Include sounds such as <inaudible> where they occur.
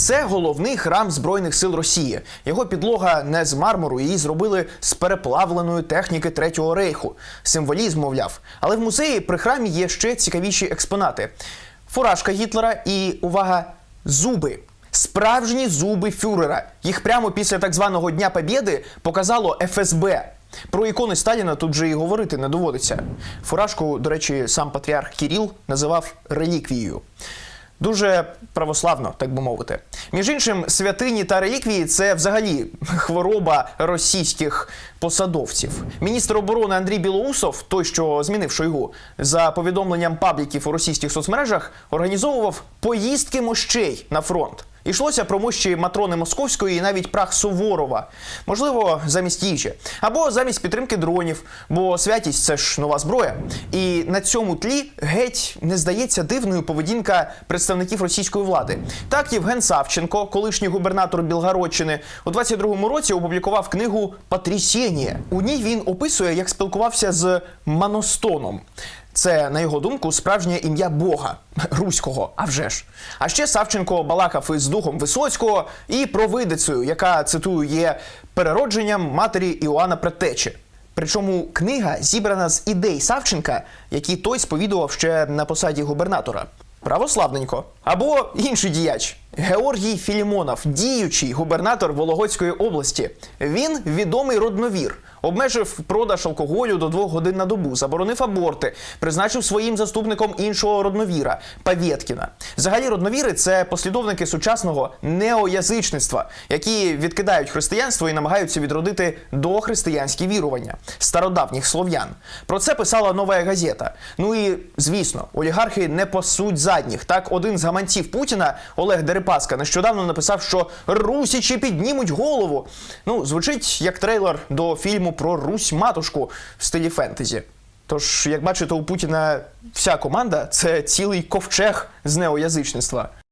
Це головний храм збройних сил Росії. Його підлога не з мармуру, її зробили з переплавленої техніки Третього рейху. Символізм, мовляв. Але в музеї при храмі є ще цікавіші експонати: фуражка Гітлера і увага, зуби. Справжні зуби фюрера. Їх прямо після так званого Дня Побєди показало ФСБ. Про ікони Сталіна тут же і говорити не доводиться. Фуражку, до речі, сам патріарх Кіріл називав реліквією. Дуже православно, так би мовити. Між іншим, святині та реліквії це взагалі хвороба російських посадовців. Міністр оборони Андрій Білоусов, той, що змінив Шойгу, за повідомленням пабліків у російських соцмережах, організовував поїздки мощей на фронт. Ішлося про мощі Матрони Московської і навіть прах Суворова. Можливо, замість їжі. Або замість підтримки дронів, бо святість це ж нова зброя. І на цьому тлі геть не здається дивною поведінка представників російської влади. Так, Євген Савченко, колишній губернатор Білгородщини, у 22-му році опублікував книгу Патрісєнія. У ній він описує, як спілкувався з Маностоном. Це, на його думку, справжнє ім'я Бога <laughs> руського, а вже ж. А ще Савченко балакав із духом Висоцького і провидицею, яка цитую є переродженням матері Іоанна Предтечі. Причому книга зібрана з ідей Савченка, які той сповідував ще на посаді губернатора. Православненько. Або інший діяч Георгій Філімонов, діючий губернатор Вологодської області. Він відомий родновір. Обмежив продаж алкоголю до двох годин на добу, заборонив аборти, призначив своїм заступником іншого родновіра Павєткіна. Взагалі, родновіри це послідовники сучасного неоязичництва, які відкидають християнство і намагаються відродити дохристиянські вірування стародавніх слов'ян. Про це писала нова газета. Ну і звісно, олігархи не пасуть задніх. Так, один з гаманців Путіна Олег Дерипаска нещодавно написав, що русічі піднімуть голову. Ну, звучить як трейлер до фільму про Русь матушку в стилі фентезі. Тож, як бачите, у Путіна вся команда це цілий ковчег з неоязичництва.